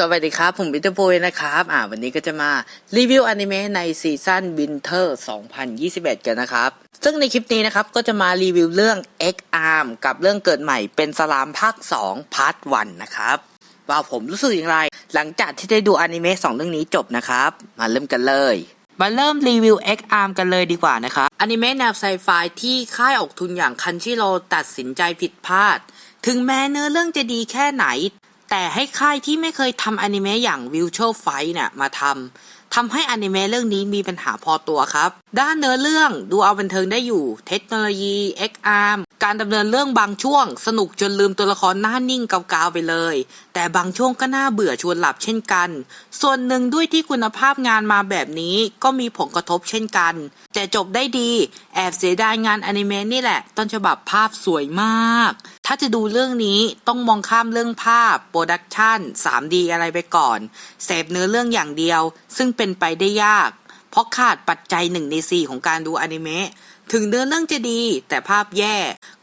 สวัสดีครับ ผมวิทย์ปุยนะครับ อ่า วันนี้ก็จะมารีวิวอนิเมะในซีซั่นวินเทอร์2021 กันนะครับ ซึ่งในคลิปนี้นะครับ ก็จะมารีวิวเรื่อง X Arm กับเรื่องเกิดใหม่เป็นสลามภาค2พาร์ท1นะครับ ว่าผมรู้สึกอย่างไร หลังจากที่ได้ดูอนิเมะ2เรื่องนี้จบนะครับ มาเริ่มกันเลยมาเริ่มรีวิว X Arm กันเลยดีกว่านะครับอนิเมะแนวไซไฟที่ค่ายออกทุนอย่างคันชิโรตัดสินใจผิดพลาด ถึงแม้เนื้อเรื่องจะดีแค่ไหน แต่ให้ค่ายที่ไม่เคยทำอนิเมะอย่าง Virtual Fight เนี่ยมาทำทำให้อนิเมะเรื่องนี้มีปัญหาพอตัวครับ ด้านเนื้อเรื่องดูเอาบันเทิงได้อยู่ เทคโนโลยี XR การดำเนินเรื่องบางช่วง สนุกจนลืมตัวละครหน้านิ่งเกาๆไปเลย แต่บางช่วงก็น่าเบื่อชวนหลับเช่นกัน ส่วนหนึ่งด้วยที่คุณภาพงานมาแบบนี้ก็มีผลกระทบเช่นกัน แต่จบได้ดี แอบเสียดายงานอนิเมะนี่แหละ ต้นฉบับภาพสวยมาก ถ้าจะดูเรื่องนี้ต้องมองข้ามเรื่องภาพ โปรดักชัน 3D อะไรไปก่อน เสพเนื้อเรื่องอย่างเดียว ซึ่งเป็นไปได้ยาก เพราะขาดปัจจัยหนึ่งในสี่ของการดูอนิเมะถึงเนื้อเรื่องจะดี แต่ภาพแย่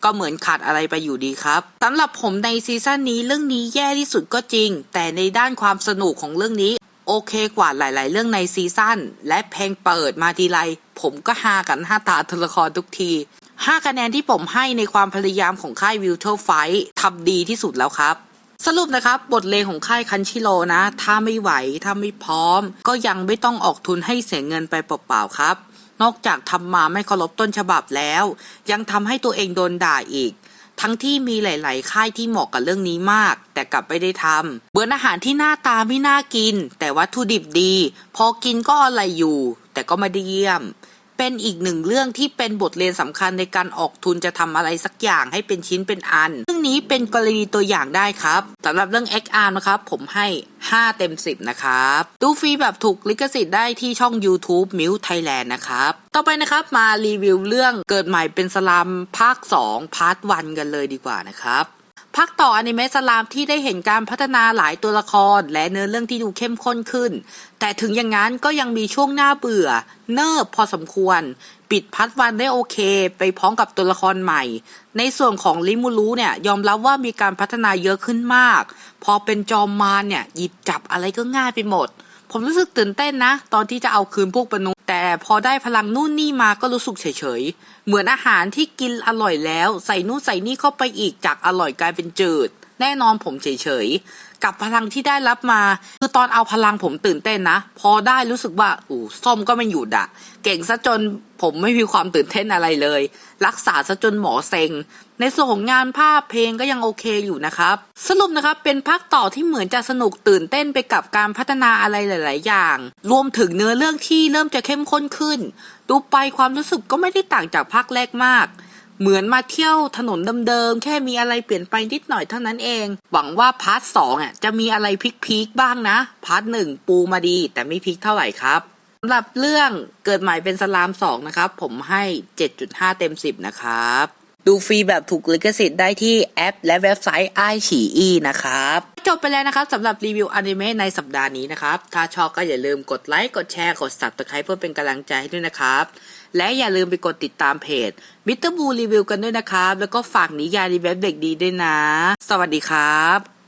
ก็เหมือนขาดอะไรไปอยู่ดีครับสำหรับผมในซีซั่นนี้เรื่องนี้แย่ที่สุดก็จริง แต่ในด้านความสนุกของเรื่องนี้ โอเคกว่าหลาย ๆ เรื่องในซีซั่นและเพลงเปิดมาทีไรผมก็ฮากันหน้าตาตัวละครทุกที 5 คะแนนที่ผมให้ในความพยายามของค่ายวิวเทลไฟทำดีที่สุดแล้วครับ สรุปนะครับ บทเลงของค่ายคันชิโร่นะ ถ้าไม่ไหว ถ้าไม่พร้อม ก็ยังไม่ต้องออกทุนให้เสียเงินไปเปล่าๆครับ นอกจากทำมาไม่เคารพต้นฉบับแล้ว ยังทำให้ตัวเองโดนด่าอีกทั้งที่มีหลาย ๆ ค่ายที่เหมาะกับเรื่องนี้มาก แต่กลับไม่ได้ทำเบือนอาหารที่หน้าตาไม่น่ากิน แต่วัตถุดิบดี พอกินก็อะไรอยู่ แต่ก็ไม่ได้เยี่ยม เป็นอีกหนึ่งเรื่องที่เป็นบทเรียนสำคัญในการออกทุนจะทำอะไรสักอย่างให้เป็นชิ้นเป็นอันเรื่องนี้เป็นกรณีตัวอย่างได้ครับสำหรับเรื่อง XR นะครับ ผมให้ 5 เต็ม 10 นะครับ ดูฟรีแบบถูกลิขสิทธิ์ได้ที่ช่อง YouTube m i l Thailand นะครับ ต่อไปนะครับมารีวิวเรื่องเกิดใหม่เป็นสลามภาค 2 พาร์ท 1 กันเลยดีกว่านะครับ ภาคต่ออนิเมะสลามที่ได้เห็นการพัฒนาหลายตัวละคร และเนื้อเรื่องที่ดูเข้มข้นขึ้น แต่ถึงอย่างนั้นก็ยังมีช่วงหน้าเบื่อ เนิบพอสมควร ปิดพัดวันได้โอเค ไปพร้อมกับตัวละครใหม่ ในส่วนของลิมูรุเนี่ยยอมรับว่ามีการพัฒนาเยอะขึ้นมาก พอเป็นจอมมารเนี่ยหยิบจับอะไรก็ง่ายไปหมด ผมรู้สึกตื่นเต้นนะ ตอนที่จะเอาคืนพวกปนุ พอได้พลังนู่นนี่มาก็รู้สึกเฉยๆ เหมือนอาหารที่กินอร่อยแล้ว ใส่นู่นใส่นี่เข้าไปอีกจากอร่อยกลายเป็นจืด แน่นอนผมเฉยๆ กับพลังที่ได้รับมา คือตอนเอาพลังผมตื่นเต้นนะ พอได้รู้สึกว่าอู้ส้มก็ไม่หยุดอะเก่งซะจนผมไม่มีความตื่นเต้นอะไรเลย รักษาซะจนหมอเซ็ง ในส่วนของงานภาพเพลงก็ยังโอเคอยู่นะครับ สรุปนะครับเป็นภาคต่อที่เหมือนจะสนุกตื่นเต้นไปกับการพัฒนาอะไรหลาย ๆ อย่าง รวมถึงเนื้อเรื่องที่เริ่มจะเข้มข้นขึ้น ดูไปความรู้สึกก็ไม่ได้ต่างจากภาคแรกมาก เหมือนมาเที่ยวถนนเดิมๆ แค่มีอะไรเปลี่ยนไปนิดหน่อยเท่านั้นเอง หวังว่าพาร์ทสองอะจะมีอะไรพีคๆบ้างนะ พาร์ทหนึ่งปูมาดี แต่ไม่พีคเท่าไหร่ครับสำหรับเรื่องเกิดใหม่เป็นสลามสองนะครับ ผมให้ 7.5 เต็ม 10 นะครับ ดูฟรีแบบถูกลิขสิทธิ์ได้ที่แอป และเว็บไซต์ไอฉีอีนะครับ จบไปแล้วนะครับสำหรับรีวิวอนิเมะในสัปดาห์นี้นะครับ ถ้าชอบก็อย่าลืมกดไลค์ กดแชร์ กด subscribe เพื่อเป็นกำลังใจให้ด้วยนะครับ และอย่าลืมไปกดติดตามเพจมิสเตอร์บูรีวิวกันด้วยนะครับ แล้วก็ฝากนิยายรีวิวเด็กดีด้วยนะ สวัสดีครับ